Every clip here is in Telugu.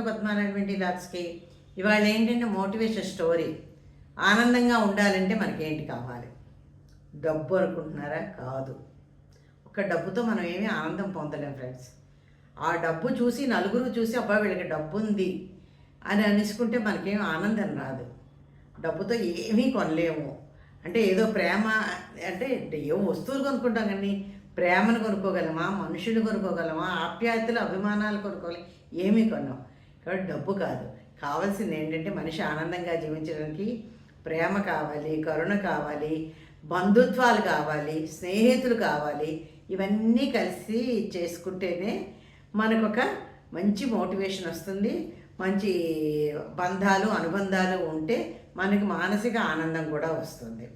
పద్మారాయణ లాక్స్కి ఇవాళ ఏంటంటే మోటివేషన్ స్టోరీ. ఆనందంగా ఉండాలంటే మనకేంటి కావాలి? డబ్బు అనుకుంటున్నారా? కాదు. ఒక డబ్బుతో మనం ఏమీ ఆనందం పొందలేం ఫ్రెండ్స్. ఆ డబ్బు చూసి నలుగురు చూసి అబ్బాయి వీళ్ళకి డబ్బు ఉంది అని అనిసుకుంటే మనకేం ఆనందం రాదు. డబ్బుతో ఏమీ కొనలేము. అంటే ఏదో ప్రేమ అంటే ఏ వస్తువులు కొనుక్కుంటాం కానీ ప్రేమను కొనుక్కోగలమా? మనుషులు కొనుక్కోగలమా? ఆప్యాయతలు అభిమానాలు కొనుక్కోగలం ఏమీ కొన్నాం కాబట్టి డబ్బు కాదు. కావాల్సింది ఏంటంటే మనిషి ఆనందంగా జీవించడానికి ప్రేమ కావాలి కరుణ కావాలి బంధుత్వాలు కావాలి స్నేహితులు కావాలి. ఇవన్నీ కలిసి చేసుకుంటేనే మనకొక మంచి మోటివేషన్ వస్తుంది. మంచి బంధాలు అనుబంధాలు ఉంటే మనకి మానసిక ఆనందం కూడా వస్తుంది.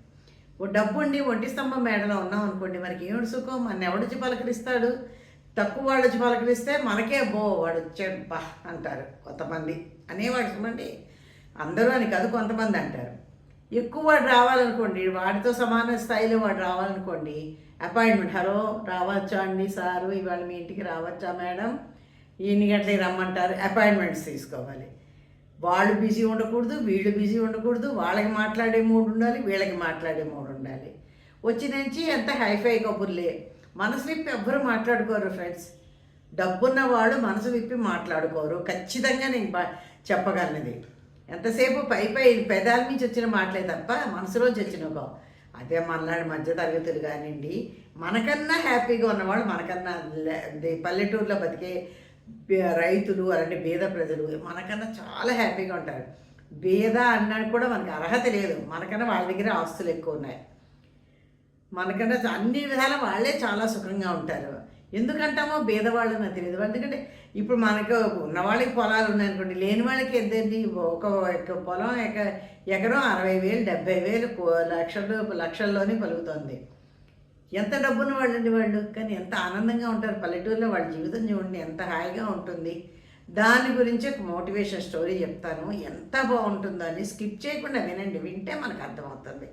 ఓ డబ్బు ఉండి ఒంటి స్తంభం మేడలో ఉన్నాం అనుకోండి మనకి ఏమిటి సుఖం? మన ఎవడిచి పలకరిస్తాడు? తక్కువ వాళ్ళు పలకరిస్తే మనకే బో వాడు వచ్చాడు బా అంటారు కొంతమంది. అనేవాడు చూడండి అందరూ అని కాదు కొంతమంది అంటారు. ఎక్కువ వాడు రావాలనుకోండి వాడితో సమాన స్థాయిలో వాడు రావాలనుకోండి అపాయింట్మెంట్ హలో రావచ్చా అండి సారు? ఇవాళ మీ ఇంటికి రావచ్చా మేడం? ఎన్ని గంటలకి రమ్మంటారు? అపాయింట్మెంట్స్ తీసుకోవాలి. వాళ్ళు బిజీ ఉండకూడదు వీళ్ళు బిజీ ఉండకూడదు వాళ్ళకి మాట్లాడే మూడు ఉండాలి వీళ్ళకి మాట్లాడే మూడు ఉండాలి. వచ్చి నుంచి ఎంత హైఫై కబుర్లే మనసు విప్పి ఎవ్వరు మాట్లాడుకోరు ఫ్రెండ్స్ డబ్బున్న వాళ్ళు మనసు విప్పి మాట్లాడుకోరు. ఖచ్చితంగా నేను బా చెప్పగలనిది. ఎంతసేపు పై పై పెదాల నుంచి వచ్చిన మాటలే తప్ప మనసులోంచి వచ్చిన ఒక అదే మనలాంటి మధ్య తరగతులు కానివ్వండి మనకన్నా హ్యాపీగా ఉన్నవాళ్ళు మనకన్నా పల్లెటూరులో బతికే రైతులు అలాంటి బీద ప్రజలు మనకన్నా చాలా హ్యాపీగా ఉంటారు. బీద అన్నాడు కూడా మనకి అర్హత లేదు. మనకన్నా వాళ్ళ దగ్గర ఆస్తులు ఎక్కువ ఉన్నాయి. మనకంటే అన్ని విధాల వాళ్ళే చాలా సుఖంగా ఉంటారు. ఎందుకంటామో బీదవాళ్ళు నాకు తెలియదు. ఎందుకంటే ఇప్పుడు మనకు ఉన్న వాళ్ళకి పొలాలు ఉన్నాయనుకోండి లేని వాళ్ళకి ఎంతండి? ఒక పొలం ఎక ఎకరం అరవై వేలు డెబ్బై వేలు కో- లక్షలు లక్షల్లోనే పలుకుతుంది ఎంత డబ్బున్న వాళ్ళండి వాళ్ళు? కానీ ఎంత ఆనందంగా ఉంటారు. పల్లెటూరులో వాళ్ళ జీవితం చూడండి ఎంత హాయిగా ఉంటుంది. దాని గురించి ఒక మోటివేషన్ స్టోరీ చెప్తాను. ఎంత బాగుంటుందో అని స్కిప్ చేయకుండా వినండి. వింటే మనకు అర్థమవుతుంది.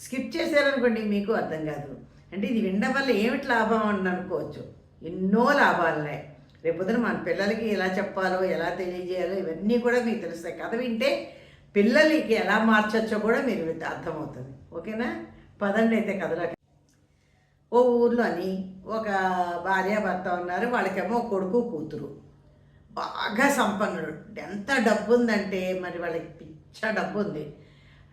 స్కిప్ చేశారనుకోండి మీకు అర్థం కాదు. అంటే ఇది వినడం వల్ల ఏమిటి లాభం అని అనుకోవచ్చు. ఎన్నో లాభాలున్నాయి. రేపొద్దున మన పిల్లలకి ఎలా చెప్పాలో ఎలా తెలియజేయాలో ఇవన్నీ కూడా మీకు తెలుస్తాయి. కథ వింటే పిల్లలకి ఎలా మార్చచ్చో కూడా మీరు అర్థమవుతుంది. ఓకేనా? పదండి అయితే కథలోకి. ఓ ఊర్లోని ఒక భార్య భర్త ఉన్నారు. వాళ్ళకేమో కొడుకు కూతురు. బాగా సంపన్నుడు. ఎంత డబ్బు ఉందంటే మరి వాళ్ళకి పిచ్చ డబ్బు ఉంది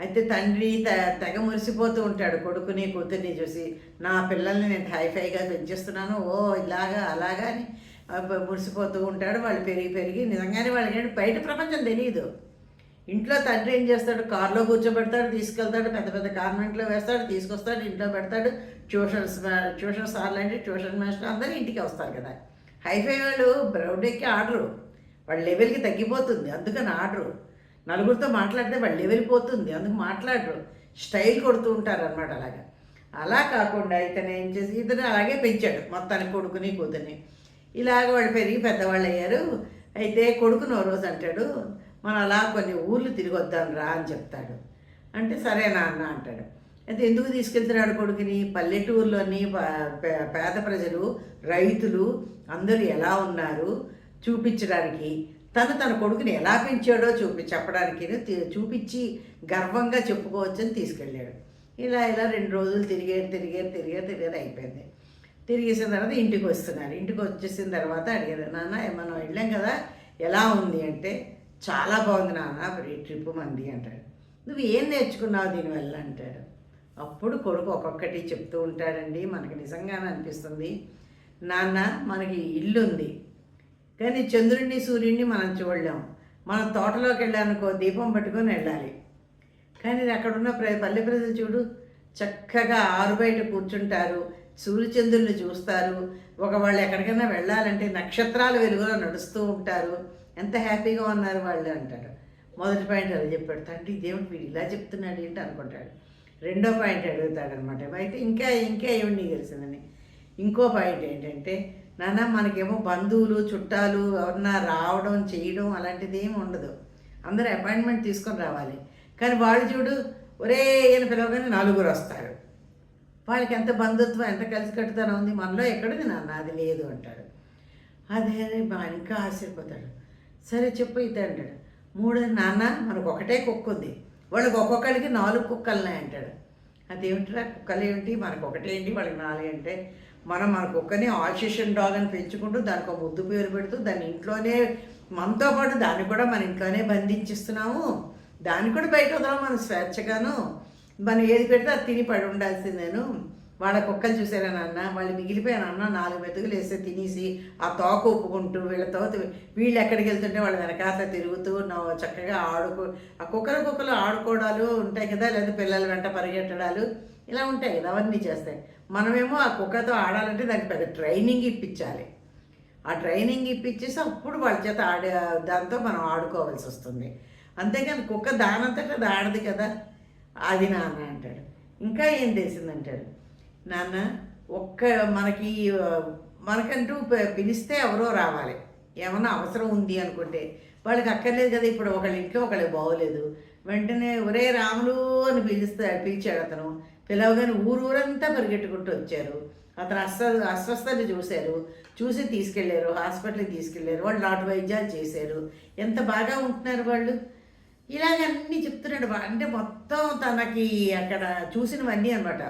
అయితే తండ్రి త తెగ మురిసిపోతూ ఉంటాడు కొడుకుని కూతుర్ని చూసి. నా పిల్లల్ని నేను హైఫైగా పెంచేస్తున్నాను ఓ ఇలాగా అలాగా అని మురిసిపోతూ ఉంటాడు. వాళ్ళు పెరిగి పెరిగి నిజంగానే వాళ్ళకి బయట ప్రపంచం తెలియదు ఇంట్లో తండ్రి ఏం చేస్తాడు? కారులో కూర్చోబెడతాడు తీసుకెళ్తాడు పెద్ద పెద్ద కాన్వెంట్లో వేస్తాడు తీసుకొస్తాడు ఇంట్లో పెడతాడు. ట్యూషన్స్ ట్యూషన్ సార్లు అంటే ట్యూషన్ మాస్టర్ అందరూ ఇంటికి వస్తారు కదా. హైఫై వాళ్ళు బ్రౌడ్ ఎక్కి ఆర్డరు వాళ్ళ లెవెల్కి తగ్గిపోతుంది. అందుకని ఆర్డరు నలుగురితో మాట్లాడితే వాళ్ళు వెళ్ళిపోతుంది అందుకు మాట్లాడరు. స్టైల్ కొడుతూ ఉంటారు అనమాట అలాగా. అలా కాకుండా ఇతను ఏం చేసి ఇతను అలాగే పెంచాడు మొత్తానికి కొడుకుని కూతుర్ని. ఇలాగ వాళ్ళు పెరిగి పెద్దవాళ్ళు అయ్యారు. అయితే కొడుకును ఓ రోజు అంటాడు మనం అలా కొన్ని ఊర్లు తిరిగి వద్దాం రా అని చెప్తాడు. అంటే సరే నాన్న అంటాడు. అయితే ఎందుకు తీసుకెళ్తున్నాడు కొడుకుని? పల్లెటూరులోని పేద ప్రజలు రైతులు అందరూ ఎలా ఉన్నారు? చూపించడానికి తను తన కొడుకుని ఎలా పెంచాడో చూపి చెప్పడానికి చూపించి గర్వంగా చెప్పుకోవచ్చని తీసుకెళ్ళాడు. ఇలా ఇలా రెండు రోజులు తిరిగారు తిరిగారు తిరిగారు తిరిగారు అయిపోయింది. తిరిగేసిన తర్వాత ఇంటికి వస్తున్నారు. ఇంటికి వచ్చేసిన తర్వాత అడిగారు నాన్న మనం వెళ్ళాం కదా ఎలా ఉంది? అంటే చాలా బాగుంది నాన్న ఈ ట్రిప్ మంది అంటాడు. నువ్వు ఏం నేర్చుకున్నావు దీనివల్ల? అంటాడు. అప్పుడు కొడుకు ఒక్కొక్కటి చెప్తూ ఉంటాడండి మనకి నిజంగానే అనిపిస్తుంది. నాన్న మనకి ఇల్లు ఉంది కానీ చంద్రుడిని సూర్యుడిని మనం చూడలేం. మనం తోటలోకి వెళ్ళానుకో దీపం పట్టుకొని వెళ్ళాలి. కానీ అక్కడున్న ప్ర పల్లె ప్రజలు చూడు చక్కగా ఆరు బయట కూర్చుంటారు సూర్యచంద్రుల్ని చూస్తారు. ఒక వాళ్ళు ఎక్కడికైనా వెళ్ళాలంటే నక్షత్రాల వెలుగులో నడుస్తూ ఉంటారు. ఎంత హ్యాపీగా ఉన్నారు వాళ్ళు అంటాడు. మొదటి పాయింట్ అది చెప్పాడు. తండ్రి దేవుడు వీడు ఇలా చెప్తున్నాడు ఏంటి అనుకుంటాడు. రెండో పాయింట్ అడుగుతాడనమాట. అయితే ఇంకా ఇంకా ఏమి తెలిసిందని ఇంకో పాయింట్ ఏంటంటే నాన్న మనకేమో బంధువులు చుట్టాలు ఎవరన్నా రావడం చేయడం అలాంటిది ఏమి ఉండదు. అందరూ అపాయింట్మెంట్ తీసుకొని రావాలి. కానీ వాళ్ళు చూడు ఒరే ఈయన పిలవగానే నలుగురు వస్తారు. వాళ్ళకి ఎంత బంధుత్వం ఎంత కలిసి కట్టుతనం ఉంది మనలో ఎక్కడిది నాన్న? అది లేదు అంటాడు. అదే ఇంకా ఆశ్చర్యపోతాడు. సరే చెప్పు అయితే అంటాడు. మూడు నాన్న మనకు ఒకటే కుక్క ఉంది. వాళ్ళకి ఒక్కొక్కరికి నాలుగు కుక్కలున్నాయి అంటాడు అదేమిటిరా కుక్కలు ఏమిటి మనకు ఒకటేంటి వాళ్ళకి నాలుగు అంటే మనం మన కుక్కని ఆల్షిషన్ డాగ్ అని పెంచుకుంటూ దానికి ఒక ముద్దు పేరు పెడుతూ దాన్ని ఇంట్లోనే మనతో పాటు దాన్ని కూడా మన ఇంట్లోనే బంధించిస్తున్నాము. దాన్ని కూడా బయట వదలం మనం స్వేచ్ఛగాను. మనం ఏది పెడితే అది తిని పడి ఉండాల్సిందేను వాళ్ళ కుక్కలు చూసారా నాన్న? వాళ్ళు మిగిలిపోయానన్న నాలుగు మెతుకులు వేస్తే తినేసి ఆ తోక ఒప్పుకుంటూ వీళ్ళతో వీళ్ళు ఎక్కడికి వెళ్తుంటే వాళ్ళ వెనకాత తిరుగుతూ నవ్వు చక్కగా ఆడుకో ఆ కుక్కల కుక్కలు ఆడుకోవడాలు ఉంటాయి కదా లేదా పిల్లల వెంట పరిగెట్టడాలు. ఇలా ఉంటాయి కదా అవన్నీ చేస్తాయి. మనమేమో ఆ కుక్కతో ఆడాలంటే దానికి పెద్ద ట్రైనింగ్ ఇప్పించాలి. ఆ ట్రైనింగ్ ఇప్పించేసి అప్పుడు వాళ్ళ చేత ఆడే దాంతో మనం ఆడుకోవాల్సి వస్తుంది. అంతేకాని కుక్క దానంతట అది ఆడదు కదా. అది నాన్న అంటాడు. ఇంకా ఏం తెలిసిందంటాడు నాన్న ఒక్క మనకి మనకంటూ పిలిస్తే ఎవరో రావాలి. ఏమన్నా అవసరం ఉంది అనుకుంటే. వాళ్ళకి అక్కర్లేదు కదా ఇప్పుడు ఒకళ్ళ ఇంట్లో ఒకళ్ళకి బాగోలేదు. వెంటనే ఒరే రాములు అని పిలుస్తా పిలిచాడు అతను. పిలవగానే ఊరు ఊరంతా పరిగెట్టుకుంటూ వచ్చారు. అతను అస్వ అస్వస్థత చూశారు. చూసి తీసుకెళ్ళారు. హాస్పిటల్కి తీసుకెళ్ళారు. వాళ్ళు నాటు వైద్యాలు చేశారు. ఎంత బాగా ఉంటున్నారు వాళ్ళు? ఇలాగ అన్నీ చెప్తున్నాడు. అంటే మొత్తం తనకి అక్కడ చూసినవన్నీ అనమాట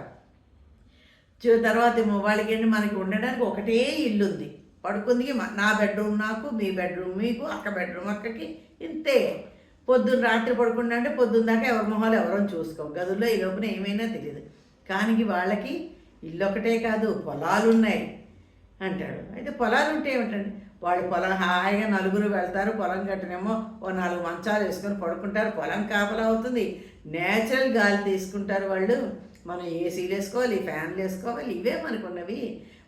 తర్వాత వాళ్ళకి ఏంటి? మనకి ఉండడానికి ఒకటే ఇల్లు ఉంది పడుకుంది నా బెడ్రూమ్ నాకు మీ బెడ్రూమ్ మీకు అక్క బెడ్రూమ్ అక్కకి ఇంతే. పొద్దున్న రాత్రి పడుకున్నా అంటే పొద్దున్న దాకా ఎవరి మొహాలు ఎవరో చూసుకోం. గదుల్లో ఈ లోపల ఏమైనా తెలియదు కానీ వాళ్ళకి ఇల్లు ఒకటే కాదు పొలాలు ఉన్నాయి అంటాడు. అయితే పొలాలు ఉంటే ఏమిటండి? వాళ్ళు పొలం హాయిగా నలుగురు వెళ్తారు పొలం కట్టనేమో ఓ నాలుగు మంచాలు వేసుకొని పడుకుంటారు పొలం కాపలా అవుతుంది. నేచురల్ గాలి తీసుకుంటారు వాళ్ళు. మనం ఏసీలు వేసుకోవాలి ఫ్యాన్లు వేసుకోవాలి ఇవే మనకున్నవి.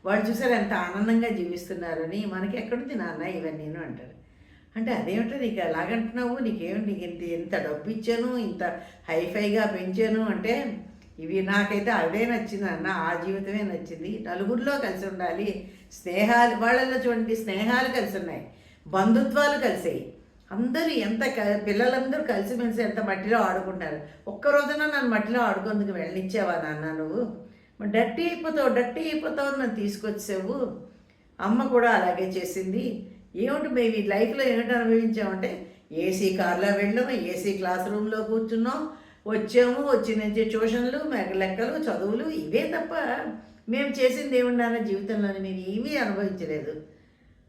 వాళ్ళు చూసారు ఎంత ఆనందంగా జీవిస్తున్నారని? మనకి ఎక్కడుంది నాన్న ఇవన్నీ అంటారు. అంటే అదేమిటో నీకు ఎలాగంటున్నావు? నీకేం నీకు ఇంత ఇంత డబ్బు ఇచ్చాను ఇంత హైఫైగా పెంచాను అంటే ఇవి నాకైతే అదే నచ్చింది అన్న ఆ జీవితమే నచ్చింది. నలుగురిలో కలిసి ఉండాలి. స్నేహాలు వాళ్ళల్లో చూడండి స్నేహాలు కలిసి ఉన్నాయి. బంధుత్వాలు కలిసాయి. అందరూ ఎంత క- పిల్లలందరూ కలిసిమెలిసి ఎంత మట్టిలో ఆడుకుంటారు. ఒక్క రోజున నన్ను మట్టిలో ఆడుకుందుకు వెళ్ళనిచ్చావా నాన్న నువ్వు? డట్టి అయిపోతావు డట్టి అయిపోతావు నన్ను తీసుకొచ్చావు అమ్మ కూడా అలాగే చేసింది. ఏమిటి మేము ఈ లైఫ్లో ఏమిటి అనుభవించామంటే ఏసీ కార్లో వెళ్ళాము ఏసీ క్లాస్ రూమ్లో కూర్చున్నాం వచ్చాము వచ్చి నుంచి ట్యూషన్లు మెగ లెక్కలు చదువులు ఇవే తప్ప మేము చేసింది ఏముండాలి జీవితంలోని నేను ఏమీ అనుభవించలేదు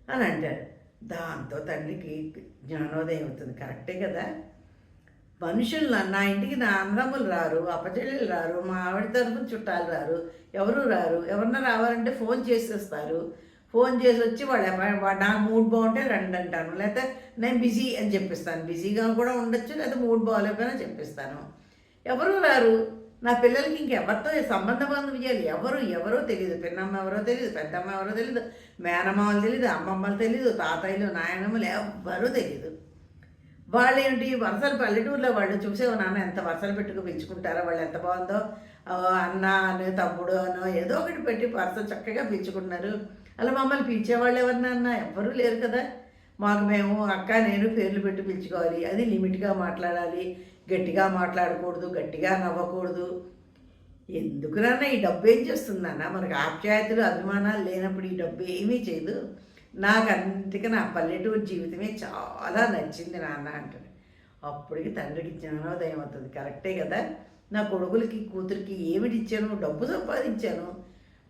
అని అంటారు దాంతో తండ్రికి జ్ఞానోదయం అవుతుంది. కరెక్టే కదా? మనుషులు నా- ఇంటికి నా అన్నదమ్ములు రారు అప్పచెల్లెలు రారు మా ఆవిడ తరపున చుట్టాలు రారు ఎవరు రారు ఎవరన్నా రావాలంటే ఫోన్ చేసేస్తారు ఫోన్ చేసి వచ్చి వాళ్ళు నాకు మూడ్ బాగుంటే రండి అంటాను. లేకపోతే నేను బిజీ అని చెప్పిస్తాను. బిజీగా కూడా ఉండొచ్చు లేకపోతే మూడ్ బాగాలేకపోయినా చెప్పిస్తాను. ఎవరు రారు? నా పిల్లలకి ఇంకెవరితో సంబంధ బాంధవ్యాలు ఎవరు? ఎవరో తెలియదు పిన్నమ్మ ఎవరో తెలియదు పెద్దమ్మ ఎవరో తెలియదు మేనమామలు తెలియదు అమ్మమ్మలు తెలియదు తాతయ్యలు నాయనమ్మలు ఎవ్వరూ తెలియదు వాళ్ళు ఏంటి వరుసలు పల్లెటూరులో వాళ్ళు చూసేవో నాన్న ఎంత వరుసలు పెట్టుకు పెంచుకుంటారో వాళ్ళు ఎంత బాగుందో అన్న అని తమ్ముడు అనో ఏదో ఒకటి పెట్టి వరుస చక్కగా పెంచుకుంటున్నారు అలా మమ్మల్ని పిలిచేవాళ్ళు ఎవరినన్నా ఎవ్వరూ లేరు కదా. మాకు మేము అక్క నేను పేర్లు పెట్టి పిలుచుకోవాలి. అది లిమిట్గా మాట్లాడాలి. గట్టిగా మాట్లాడకూడదు గట్టిగా నవ్వకూడదు. ఎందుకునన్నా ఈ డబ్బు ఏం చేస్తుందన్నా మనకు ఆప్యాయతలు అభిమానాలు లేనప్పుడు ఈ డబ్బు ఏమీ చేయదు. నాకు అందుకే నా పల్లెటూరు జీవితమే చాలా నచ్చింది నాన్న అంటాడు. అప్పటికి తండ్రికి జ్ఞానోదయం అవుతుంది కరెక్టే కదా. నా కొడుకులకి కూతురికి ఏమిటి ఇచ్చాను డబ్బు సంపాదించాను.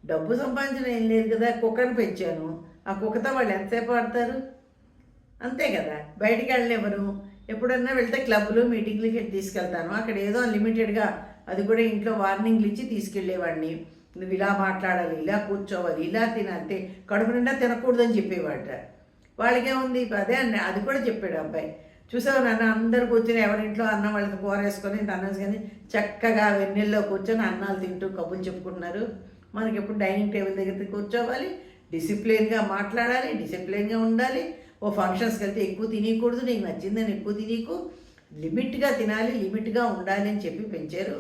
డబ్బు సంపాదించడం ఏం లేదు కదా కుక్కను పెంచాను. ఆ కుక్కతో వాళ్ళు ఎంతసేపు ఆడతారు? అంతే కదా. బయటికి వెళ్ళనివ్వరు ఎప్పుడన్నా వెళ్తే క్లబ్లు మీటింగ్లకి తీసుకెళ్తాను. అక్కడ ఏదో లిమిటెడ్గా అది కూడా ఇంట్లో వార్నింగ్లు ఇచ్చి తీసుకెళ్ళేవాడిని. నువ్వు ఇలా మాట్లాడాలి ఇలా కూర్చోవాలి ఇలా తినంతే కడుపు నిండా తినకూడదని చెప్పేవాట. వాళ్ళకేముంది? అదే అండి అది కూడా చెప్పాడు అబ్బాయి. చూసావు నాన్న అందరు కూర్చొని ఎవరింట్లో అన్నం వాళ్ళతో కూర వేసుకొని అన్నం కానీ చక్కగా వెన్నెల్లో కూర్చొని అన్నాలు తింటూ కబుర్లు చెప్పుకుంటున్నారు. మనకి ఎప్పుడు డైనింగ్ టేబుల్ దగ్గర కూర్చోవాలి డిసిప్లిన్గా మాట్లాడాలి డిసిప్లిన్గా ఉండాలి. ఓ ఫంక్షన్స్కి వెళ్తే ఎక్కువ తినకూడదు నీకు నచ్చిందని ఎక్కువ తినకు. లిమిట్గా తినాలి లిమిట్గా ఉండాలి అని చెప్పి పెంచారు.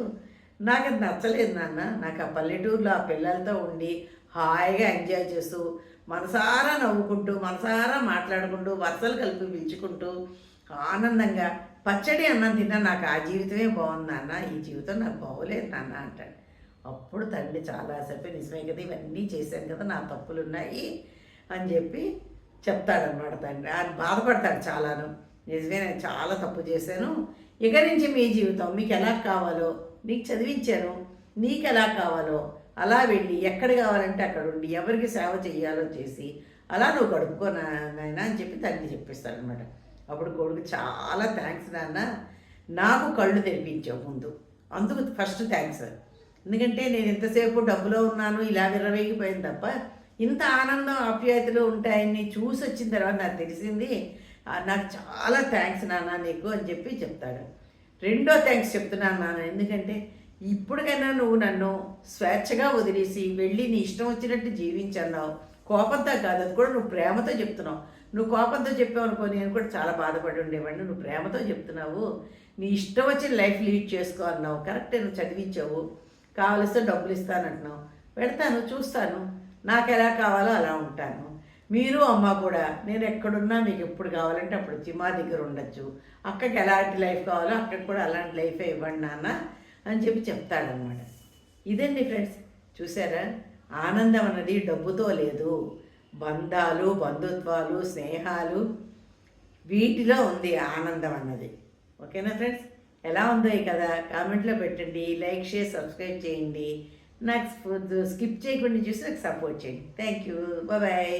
నాకు అది నచ్చలేదు నాన్న. నాకు ఆ పల్లెటూరులో ఆ పిల్లలతో ఉండి హాయిగా ఎంజాయ్ చేస్తూ మనసారా నవ్వుకుంటూ మనసారా మాట్లాడుకుంటూ వరుసలు కలిపి పిలుచుకుంటూ ఆనందంగా పచ్చడి అన్నం తిన్నా నాకు ఆ జీవితమే బాగుంది నాన్న. ఈ జీవితం నాకు బాగోలేదు నాన్న అంటాడు. అప్పుడు తండ్రి చాలా సేపు నిజమే కదా ఇవన్నీ చేశాను కదా నా తప్పులు ఉన్నాయి అని చెప్పి చెప్తాడనమాట తండ్రి. ఆయన బాధపడతాడు చాలాను. నిజమే నేను చాలా తప్పు చేశాను. ఇక నుంచి మీ జీవితం మీకు ఎలా కావాలో నీకు చదివించాను నీకు ఎలా కావాలో అలా వెళ్ళి ఎక్కడ కావాలంటే అక్కడ ఉండి ఎవరికి సేవ చేయాలో చేసి అలా నువ్వు గడుపుకో నా- నాయనా అని చెప్పి తండ్రి చెప్పిస్తాడనమాట అప్పుడు కొడుకు చాలా థ్యాంక్స్ నాన్న. నాకు కళ్ళు తెరిపించావు ముందు. అందుకు ఫస్ట్ థ్యాంక్స్ ఎందుకంటే నేను ఎంతసేపు డబ్బులో ఉన్నాను ఇలా విరవేగిపోయింది తప్ప ఇంత ఆనందం ఆప్యాయతలు ఉంటాయని చూసి వచ్చిన తర్వాత నాకు తెలిసింది నాకు చాలా థ్యాంక్స్ నాన్న నీకు అని చెప్పి చెప్తాడు. రెండో థ్యాంక్స్ చెప్తున్నాను నాన్న ఎందుకంటే ఇప్పటికైనా నువ్వు నన్ను స్వేచ్ఛగా వదిలేసి వెళ్ళి నీ ఇష్టం వచ్చినట్టు జీవించన్నావు. కోపంతో కాదు అది కూడా నువ్వు ప్రేమతో చెప్తున్నావు. నువ్వు కోపంతో చెప్పావు అనుకో నేను కూడా చాలా బాధపడి ఉండేవాడిని. నువ్వు ప్రేమతో చెప్తున్నావు. నీ ఇష్టం వచ్చిన లైఫ్ లీడ్ చేసుకో అన్నావు. కరెక్టే నువ్వు చదివించావు. కావలిస్తే డబ్బులు ఇస్తానంటున్నావు పెడతాను చూస్తాను. నాకు ఎలా కావాలో అలా ఉంటాను. మీరు అమ్మ కూడా నేను ఎక్కడున్నా మీకు ఎప్పుడు కావాలంటే అప్పుడు వచ్చి మా దగ్గర ఉండొచ్చు. అక్కకి ఎలాంటి లైఫ్ కావాలో అక్కడికి కూడా అలాంటి లైఫే ఇవ్వండి నాన్న అని చెప్పి చెప్తాడనమాట ఇదండి ఫ్రెండ్స్ చూసారా? ఆనందం అన్నది డబ్బుతో లేదు. బంధాలు బంధుత్వాలు స్నేహాలు వీటిలో ఉంది ఆనందం అన్నది. ఓకేనా ఫ్రెండ్స్? ఎలా ఉందో ఈ కదా కామెంట్లో పెట్టండి లైక్ షేర్ సబ్స్క్రైబ్ చేయండి. నాకు స్కిప్ చేయకుండా చూసి నాకు సపోర్ట్ చేయండి. Thank you bye